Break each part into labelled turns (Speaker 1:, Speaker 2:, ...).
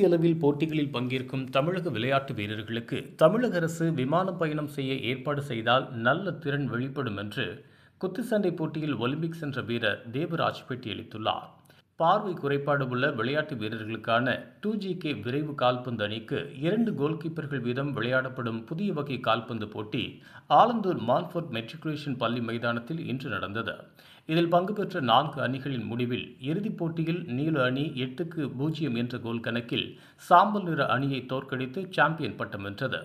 Speaker 1: தேசிய அளவில் போட்டிகளில் பங்கேற்கும் தமிழக விளையாட்டு வீரர்களுக்கு தமிழக அரசு விமான பயணம் செய்ய ஏற்பாடு செய்தால் நல்ல திறன் வெளிப்படும் என்று குத்துச்சண்டை போட்டியில் ஒலிம்பிக் சென்ற வீரர் தேவராஜ் பேட்டியளித்துள்ளார். பார்வை குறைபாடு உள்ள விளையாட்டு வீரர்களுக்கான டூ ஜி கே விரைவு கால்பந்து அணிக்கு இரண்டு கோல்கீப்பர்கள் வீதம் விளையாடப்படும் புதிய வகை கால்பந்து போட்டி ஆலந்தூர் மால்ஃபோர்ட் மெட்ரிகுலேஷன் பள்ளி மைதானத்தில் இன்று நடந்தது. இதில் பங்கு பெற்ற நான்கு அணிகளின் முடிவில் இறுதிப் போட்டியில் நீல அணி எட்டுக்கு பூஜ்ஜியம் என்ற கோல் கணக்கில் சாம்பல் நிற அணியை தோற்கடித்து சாம்பியன் பட்டம் வென்றது.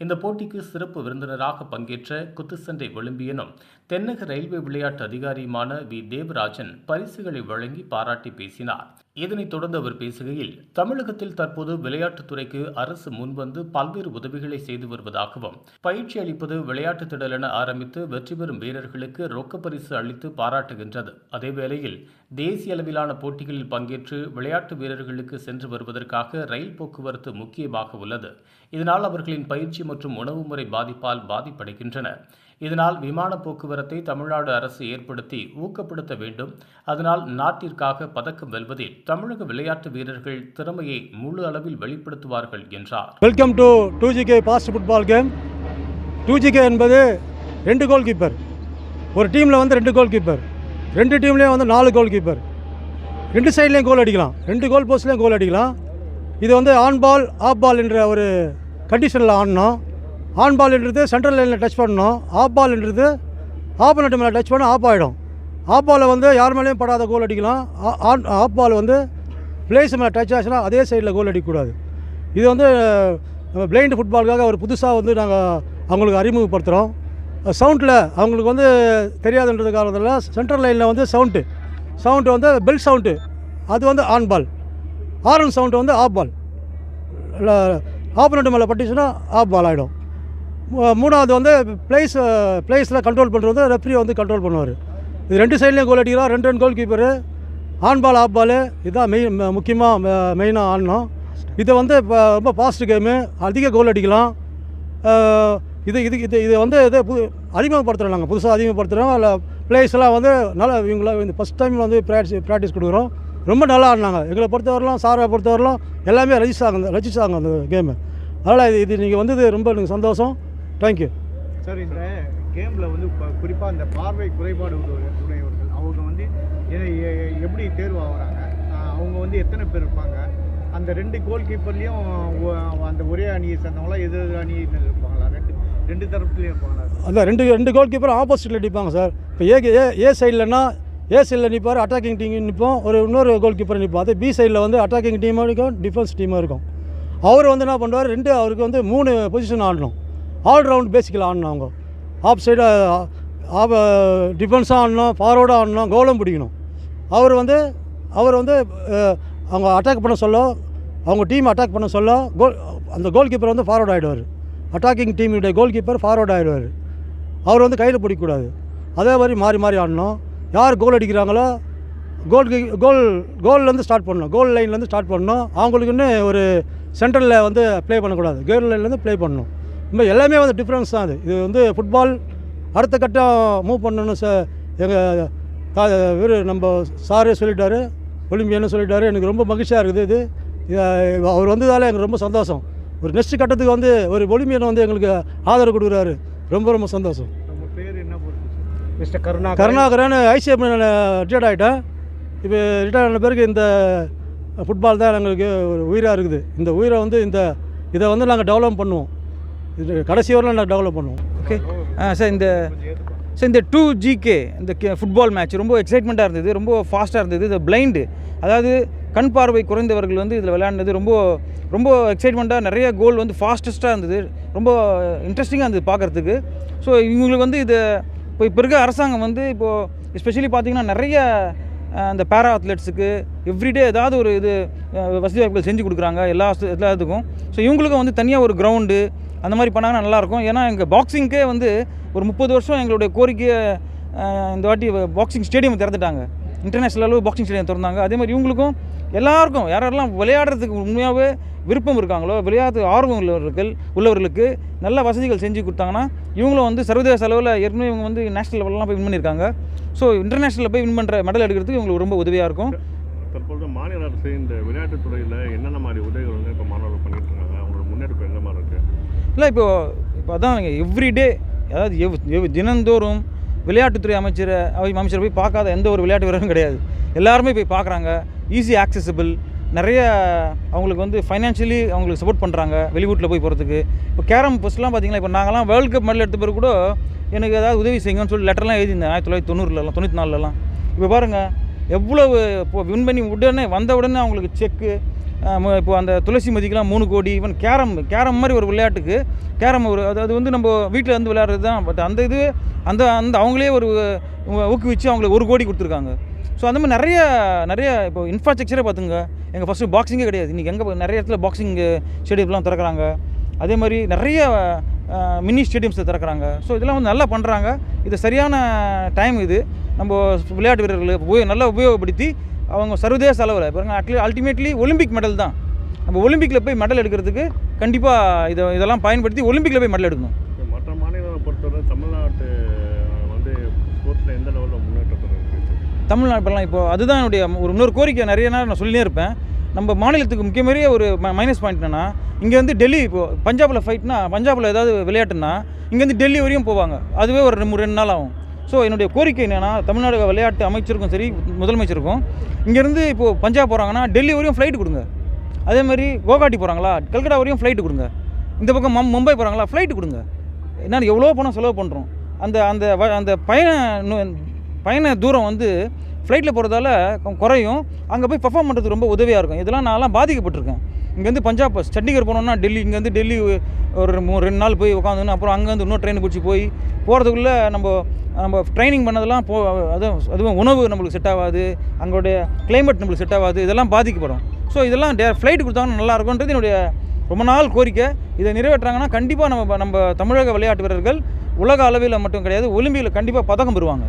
Speaker 1: இந்த போட்டிக்கு சிறப்பு விருந்தினராக பங்கேற்ற குத்துச்சண்டை ஒலிம்பியனும் தென்னக ரயில்வே விளையாட்டு அதிகாரியுமான வி. தேவராஜன் பரிசுகளை வழங்கி பாராட்டி பேசினார். இதனைத் தொடர்ந்து அவர் பேசுகையில் தமிழகத்தில் தற்போது விளையாட்டுத் துறைக்கு அரசு முன்வந்து பல்வேறு உதவிகளை செய்து வருவதாகவும் பயிற்சி அளிப்பது விளையாட்டு திடல் என ஆரம்பித்து வெற்றி பெறும் வீரர்களுக்கு ரொக்க பரிசு அளித்து பாராட்டுகின்றது. அதேவேளையில் தேசிய அளவிலான போட்டிகளில் பங்கேற்று விளையாட்டு வீரர்களுக்கு சென்று வருவதற்காக ரயில் போக்குவரத்து முக்கியமாக உள்ளது. இதனால் அவர்களின் பயிற்சி மற்றும் உணவு முறை பாதிப்பால் பாதிப்படைகின்றன. இதனால் விமான போக்குவரத்தை தமிழ்நாடு அரசு ஏற்படுத்தி ஊக்கப்படுத்த வேண்டும். அதனால் நாட்டிற்காக பதக்கம் வெல்வதில் தமிழக விளையாட்டு வீரர்கள் திறமையை முழு அளவில் வெளிப்படுத்துவார்கள் என்றார்.
Speaker 2: Welcome to two GK fast football game two GK என்பது ரெண்டு கோல் கீப்பர் ஒரு டீமில் வந்து ரெண்டு கோல் கீப்பர் ரெண்டு டீம்லேயும் வந்து நாலு கோல் கீப்பர் ரெண்டு சைட்லேயும் கோல் அடிக்கலாம். ரெண்டு கோல் போஸ்ட்லேயும் கோல் அடிக்கலாம். இது வந்து ஆன் பால் ஆஃப் பால் என்ற ஒரு கண்டிஷனில் ஆடணும். ஆன் பால்ன்றது சென்ட்ரல் லைனில் டச் பண்ணணும். ஆஃப் பால்ன்றது ஆப்போனட் மேலே டச் பண்ண ஆஃப் ஆகிடும். ஆஃப் பாலில் வந்து யார் மேலேயும் படாத கோல் அடிக்கலாம். ஆ- ஆன் ஆஃப் பால் வந்து பிளேஸ் மேலே டச் ஆச்சுன்னா அதே சைடில் கோல் அடிக்கக்கூடாது. இது வந்து நம்ம பிளைண்ட் ஃபுட்பாலுக்காக ஒரு புதுசாக வந்து நாங்கள் அவங்களுக்கு அறிமுகப்படுத்துகிறோம் சவுண்டில் அவங்களுக்கு வந்து தெரியாதுன்றது காரணத்தில் சென்ட்ரல் லைனில் வந்து சவுண்டு சவுண்டு வந்து பெல் சவுண்டு அது வந்து ஆன் பால் ஆரன் சவுண்டு வந்து ஆஃப் பால் ஆப்போனண்ட் மேலே பட்டுச்சுன்னா ஆஃப் பால் ஆகிடும். மூணாவது வந்து பிளேஸ் பிளேஸில் கண்ட்ரோல் பண்ணுறது வந்து ரெஃப்ரி வந்து கண்ட்ரோல் பண்ணுவார். இது ரெண்டு சைட்லேயும் கோல் அடிக்கலாம் ரெண்டு ரெண்டு goalkeeper on ball off ball இதுதான் மெயின் முக்கியமாக மெயினாக ஆடணும். இதை வந்து இப்போ ரொம்ப ஃபாஸ்ட் கேமு அதிக கோல் அடிக்கலாம். இது இது இது இது வந்து இது புது அறிமுகப்படுத்துகிறோம் நாங்கள் புதுசாக அறிமுகப்படுத்துகிறோம் இல்லை பிளேஸ்லாம் வந்து நல்லா இவங்கள இந்த ஃபஸ்ட் டைம் வந்து ப்ராக்டிஸ் ப்ராக்டிஸ் கொடுக்குறோம். ரொம்ப நல்லா ஆடினாங்க. எங்களை பொறுத்தவரைலாம் சாரை பொறுத்தவரைலாம் எல்லாமே ரசிச்சாங்க ரசிச்சாங்க அந்த கேமு அதனால் இது இது நீங்கள் வந்தது ரொம்ப எனக்கு சந்தோஷம். தேங்க்யூ
Speaker 3: சார் இந்த கேமில் வந்து குறிப்பாக இந்த பார்வை குறைபாடு உடைய- உடையவர்கள் அவங்க வந்து எப்படி தேர்வு ஆகுறாங்க? அவங்க வந்து எத்தனை பேர் இருப்பாங்க? அந்த ரெண்டு கோல் கீப்பர்லேயும் அந்த ஒரே அணியை சேர்ந்தவங்களா எது எது அணியினர் இருப்பாங்களா? ரெண்டு ரெண்டு தரப்புலையும் இருப்பாங்களா?
Speaker 2: அதான் ரெண்டு ரெண்டு கோல் கீப்பர் ஆப்போசிட்டில் அடிப்பாங்க சார் இப்போ ஏ ஏ ஏ சைட்லனா ஏ சைடில் நிற்பார் அட்டாக்கிங் டீம் நிற்போம் ஒரு இன்னொரு கோல் கீப்பர் நிற்போம் அதே பி சைடில் வந்து அட்டாக்கிங் டீமாக இருக்கும் டிஃபென்ஸ் டீமாக இருக்கும். அவர் வந்து என்ன பண்ணுவார்? ரெண்டு அவருக்கு வந்து மூணு பொசிஷன் ஆடணும். ஆல்ரவுண்ட் பேசிக்கலாம் பேசிக்கல் ஆடணும் அவங்க. ஆஃப் சைடு ஆஃப் டிஃபென்ஸாக ஆடணும் ஃபார்வர்டாக ஆடணும் கோலம் பிடிக்கணும். அவர் வந்து அவர் வந்து அவங்க அட்டாக் பண்ண சொல்ல அவங்க டீம் அட்டாக் பண்ண சொல்ல கோல் அந்த கோல் கீப்பர் வந்து ஃபார்வர்ட் ஆகிடுவார் அட்டாக்கிங் டீமுடைய கோல் கீப்பர் ஃபார்வர்ட் ஆகிடுவார் அவர் வந்து கையில் பிடிக்கக்கூடாது. அதே மாதிரி மாறி மாறி ஆடணும். யார் கோல் அடிக்கிறாங்களோ கோல் கோல் கோல்லேருந்து ஸ்டார்ட் பண்ணணும். கோல் லைன்லேருந்து ஸ்டார்ட் பண்ணணும். அவங்களுக்குன்னு ஒரு சென்ட்ரலில் வந்து ப்ளே பண்ணக்கூடாது. கோல் லைன்லேருந்து ப்ளே பண்ணணும். இப்போ எல்லாமே வந்து டிஃப்ரென்ஸ் தான் அது. இது வந்து ஃபுட்பால் அடுத்த கட்டம் மூவ் பண்ணணும்னு ச எங்கள் இவர் நம்ம சாரே சொல்லிட்டாரு ஒலிம்பியன்னு சொல்லிட்டாரு. எனக்கு ரொம்ப மகிழ்ச்சியாக இருக்குது இது. அவர் வந்ததால் எனக்கு ரொம்ப சந்தோஷம். ஒரு நெக்ஸ்ட் கட்டத்துக்கு வந்து ஒரு ஒலிம்பியன் வந்து எங்களுக்கு ஆதரவு கொடுக்குறாரு. ரொம்ப ரொம்ப சந்தோஷம்.
Speaker 3: Mister Karuna
Speaker 2: Karunakaran. ICM retired ஆகிட்டேன் இப்போ ரிட்டையர் ஆன பிறகு இந்த ஃபுட்பால் தான் எங்களுக்கு ஒரு உயிராக இருக்குது. இந்த உயிரை வந்து இந்த இதை வந்து நாங்கள் டெவலப் பண்ணுவோம். இது கடைசி வரலாம் நாங்கள் டெவலப் பண்ணுவோம்.
Speaker 4: ஓகே சார் இந்த சார் இந்த டூ ஜிகே இந்த ஃபுட்பால் மேட்ச் ரொம்ப எக்ஸைட்மெண்ட்டாக இருந்தது ரொம்ப ஃபாஸ்ட்டாக இருந்தது இது பிளைண்டு அதாவது கண் பார்வை குறைந்தவர்கள் வந்து இதில் விளையாண்டது ரொம்ப ரொம்ப எக்ஸைட்மெண்ட்டாக நிறைய கோல் வந்து ஃபாஸ்டஸ்ட்டாக இருந்தது ரொம்ப இன்ட்ரெஸ்டிங்காக இருந்தது பார்க்குறதுக்கு. ஸோ இவங்களுக்கு வந்து இது இப்போ இப்போ இருக்க அரசாங்கம் வந்து இப்போது எஸ்பெஷலி பார்த்தீங்கன்னா நிறைய அந்த பேரா அத்லெட்ஸுக்கு எவ்ரிடே ஏதாவது ஒரு இது வசதி வாய்ப்புகள் செஞ்சு கொடுக்குறாங்க எல்லா எல்லாத்துக்கும். ஸோ இவங்களுக்கும் வந்து தனியாக ஒரு கிரவுண்டு அந்த மாதிரி பண்ணாங்கன்னா நல்லாயிருக்கும். ஏன்னா எங்கள் பாக்ஸிங்க்கே வந்து ஒரு முப்பது வருஷம் எங்களுடைய கோரிக்கையை இந்த வாட்டி பாக்ஸிங் ஸ்டேடியம் திறந்துட்டாங்க. இன்டர்நேஷ்னல் அளவு பாக்ஸிங் ஸ்டேடியம் திறந்தாங்க. அதே மாதிரி இவங்களுக்கும் எல்லாருக்கும் யாரெல்லாம் விளையாடுறதுக்கு உண்மையாகவே விருப்பம் இருக்காங்களோ விளையாட்டு ஆர்வம் உள்ளவர்கள் உள்ளவர்களுக்கு நல்ல வசதிகள் செஞ்சு கொடுத்தாங்கன்னா இவங்களும் வந்து சர்வதேச அளவில் ஏற்கனவே இவங்க வந்து நேஷனல் லெவலெலாம் போய் வின் பண்ணியிருக்காங்க. ஸோ இன்டர்நேஷ்னலில் போய் வின் பண்ணுற மெடல் எடுக்கிறதுக்கு இவங்களுக்கு ரொம்ப உதவியாக இருக்கும்.
Speaker 5: தற்பொழுது மாநில அரசு இந்த விளையாட்டுத் துறையில் என்னென்ன மாதிரி உதவிகள் வந்து இப்போ மாணவர்கள் பண்ணிட்டு இருக்காங்க அவங்களோட முன்னெடுப்பு எந்த மாதிரி இருக்குது
Speaker 4: இல்லை இப்போ இப்போ அதான் எவ்ரிடே அதாவது எவ் எவ் தினந்தோறும் விளையாட்டுத்துறை அமைச்சரை அவை அமைச்சரை போய் பார்க்காத எந்த ஒரு விளையாட்டு வீரரும் கிடையாது. எல்லாருமே போய் பார்க்குறாங்க. ஈஸி ஆக்சசிபிள் நிறைய அவங்களுக்கு வந்து ஃபைனான்ஷியலி அவங்களுக்கு சப்போர்ட் பண்ணுறாங்க வெளியூட்டில் போய் போகிறதுக்கு இப்போ கேரம் ஃபஸ்ட்லாம் பார்த்தீங்கன்னா இப்போ நாங்களாம் வேர்ல்டு கப் மெடல் எடுத்த பிறகு கூட எனக்கு ஏதாவது உதவி செய்யுங்கன்னு சொல்லி லெட்டர்லாம் எழுதியிருந்தேன் ஆயிரத்தி தொள்ளாயிரத்தி தொண்ணூறுலலாம் தொண்ணூற்றி நாலுலலாம். இப்போ பாருங்கள் எவ்வளவு இப்போ வின் பண்ணி உடனே வந்த உடனே அவங்களுக்கு செக்கு இப்போ அந்த துளசி மதிக்கெலாம் மூணு கோடி ஈவன் கேரம் கேரம் மாதிரி ஒரு விளையாட்டுக்கு கேரம் ஒரு அது அது வந்து நம்ம வீட்டில் வந்து விளையாடுறது தான். பட் அந்த இது அந்த அந்த அவங்களே ஒரு ஊக்குவிச்சு அவங்களுக்கு ஒரு கோடி கொடுத்துருக்காங்க. ஸோ அந்த மாதிரி நிறைய நிறைய இப்போ இன்ஃப்ராஸ்ட்ரக்சரே பார்த்துங்க. எங்கள் ஃபஸ்ட்டு பாக்ஸிங்கே கிடையாது. இன்றைக்கி எங்கே நிறைய இடத்துல பாக்ஸிங் ஸ்டேடியம்லாம் திறக்கிறாங்க. அதே மாதிரி நிறைய மினி ஸ்டேடியம்ஸை திறக்கிறாங்க. ஸோ இதெல்லாம் வந்து நல்லா பண்ணுறாங்க இது சரியான டைம் இது. நம்ம விளையாட்டு வீரர்களை உபயோ நல்லா உபயோகப்படுத்தி அவங்க சர்வதேச அளவில். பாருங்க அட்லி அல்டிமேட்லி ஒலிம்பிக் மெடல் தான். நம்ம ஒலிம்பிக்கில் போய் மெடல் எடுக்கிறதுக்கு கண்டிப்பாக இதை இதெல்லாம் பயன்படுத்தி ஒலிம்பிக்கில் போய் மெடல் எடுக்கணும்.
Speaker 5: மற்ற மாநிலங்களை பொறுத்தவரை தமிழ்நாட்டு வந்து ஸ்போர்ட்ஸில் எந்த லெவலில் முன்னேற்றத்தில் இருக்குது
Speaker 4: தமிழ்நாடு இப்போலாம் இப்போ அதுதான் என்னுடைய ஒரு இன்னொரு கோரிக்கை. நிறைய நேரம் நான் சொல்லினே இருப்பேன். நம்ம மாநிலத்துக்கு முக்கியமாரிய ஒரு மைனஸ் பாயிண்ட் என்னன்னா இங்கேருந்து டெல்லி இப்போ பஞ்சாபில் ஃபைட்னா பஞ்சாபில் ஏதாவது விளையாட்டுன்னா இங்கேருந்து டெல்லி வரையும் போவாங்க. அதுவே ஒரு ரெண்டு ரெண்டு நாள் ஆகும். ஸோ என்னுடைய கோரிக்கை என்னென்னா தமிழ்நாடு விளையாட்டு அமைச்சருக்கும் சரி முதலமைச்சருக்கும். இங்கேருந்து இப்போது பஞ்சாப் போகிறாங்கன்னா டெல்லி வரையும் ஃப்ளைட் கொடுங்க. அதே மாதிரி கோகாட்டி போகிறாங்களா கல்கட்டா வரையும் ஃப்ளைட்டு கொடுங்க. இந்த பக்கம் மம் மும்பை போகிறாங்களா ஃப்ளைட்டு கொடுங்க. என்ன எவ்வளோ பணம் செலவு பண்ணுறோம் அந்த அந்த வ- அந்த பயண பயண தூரம் வந்து ஃப்ளைட்டில் போகிறதால குறையும். அங்கே போய் பர்ஃபார்ம் பண்ணுறதுக்கு ரொம்ப உதவியாக இருக்கும். இதெல்லாம் நான்லாம் பாதிக்கப்பட்டிருக்கேன். இங்கேருந்து பஞ்சாப் சண்டிகர் போனோம்னா டெல்லி இங்கேருந்து டெல்லி ஒரு மூ ரெண்டு நாள் போய் உட்காந்துன்னு அப்புறம் அங்கேருந்து இன்னொரு ட்ரெயின் பிடிச்சி போய் போகிறதுக்குள்ளே நம்ம நம்ம ட்ரைனிங் பண்ணதெல்லாம் போ அதுவும் அதுவும் உணவு நம்மளுக்கு செட் ஆகாது அங்களுடைய கிளைமேட் நம்மளுக்கு செட் ஆகாது இதெல்லாம் பாதிக்கப்படும். ஸோ இதெல்லாம் டே ஃப்ளைட் கொடுத்தாங்கன்னா நல்லா இருக்கும்ன்றது என்னுடைய ரொம்ப நாள் கோரிக்கை. இதை நிறைவேற்றாங்கன்னா கண்டிப்பாக நம்ம நம்ம தமிழக விளையாட்டு வீரர்கள் உலக அளவில் மட்டும் கிடையாது ஒலிம்பிக்கில் கண்டிப்பாக பதக்கம் பெறுவாங்க.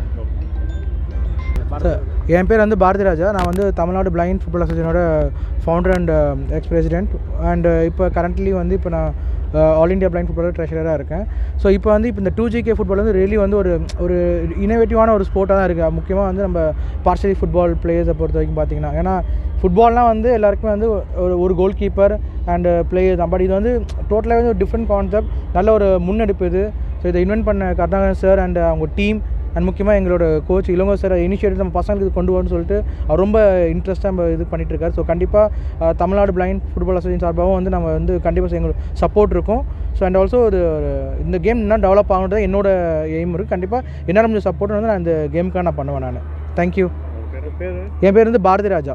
Speaker 6: சார் என் பேர் வந்து பாரதி ராஜா நான் வந்து Tamil Nadu blind football அசோசியேஷனோட founder and ex president and இப்போ கரண்ட்லி வந்து இப்போ நான் ஆல் இந்தியா பிளைண்ட் ஃபுட்பால் ட்ரெஷராக இருக்கேன். ஸோ இப்போ வந்து இப்போ இந்த டூ ஜிகே ஃபுட்பால் வந்து ரியலி வந்து ஒரு ஒரு இனோவேட்டிவான ஒரு ஸ்போர்ட்டாக தான் இருக்குது முக்கியமாக வந்து நம்ம பார்சலி ஃபுட்பால் பிளேயர்ஸை பொறுத்த வரைக்கும் பார்த்தீங்கன்னா ஏன்னா ஃபுட்பால்னால் வந்து எல்லாருக்குமே வந்து ஒரு ஒரு கோல் கீப்பர் அண்ட் பிளேயர் தான். பட் இது வந்து டோட்டலாக வந்து ஒரு டிஃப்ரெண்ட் கான்செப்ட் நல்ல ஒரு முன்னெடுப்பு இது. ஸோ இதை இன்வென்ட் பண்ண கருணாகரன் சார் அண்ட் uh, அவங்க டீம் அண்ட் முக்கியமாக எங்களோட கோச் இளங்கோ சார் இனிஷியேட்டிவ் நம்ம பசங்களுக்கு கொண்டு வரணும்னு சொல்லிட்டு அவர் ரொம்ப இன்ட்ரெஸ்ட்டாக நம்ம இது பண்ணிட்டு இருக்காரு ஸோ கண்டிப்பாக தமிழ்நாடு பிளைண்ட் ஃபுட்பால் அசோசியேஷன் சார்பாகவும் வந்து நம்ம வந்து கண்டிப்பாக எங்களுக்கு சப்போர்ட் இருக்கும். ஸோ அண்ட் ஆல்சோ ஒரு இந்த கேம் இன்னும் டெவலப் ஆகணுன்றது என்னோட எய்ம் இருக்குது கண்டிப்பாக என்னால் முடிஞ்ச சப்போர்ட் வந்து நான் இந்த கேமுக்காக நான் பண்ணுவேன் நான். தேங்க்யூ என் பேர் வந்து பாரதி ராஜா.